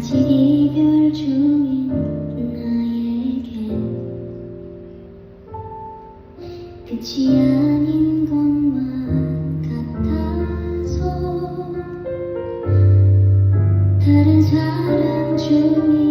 아직 별 중인 나에게 끝이 아닌 것만 같아서 다른 사람 중에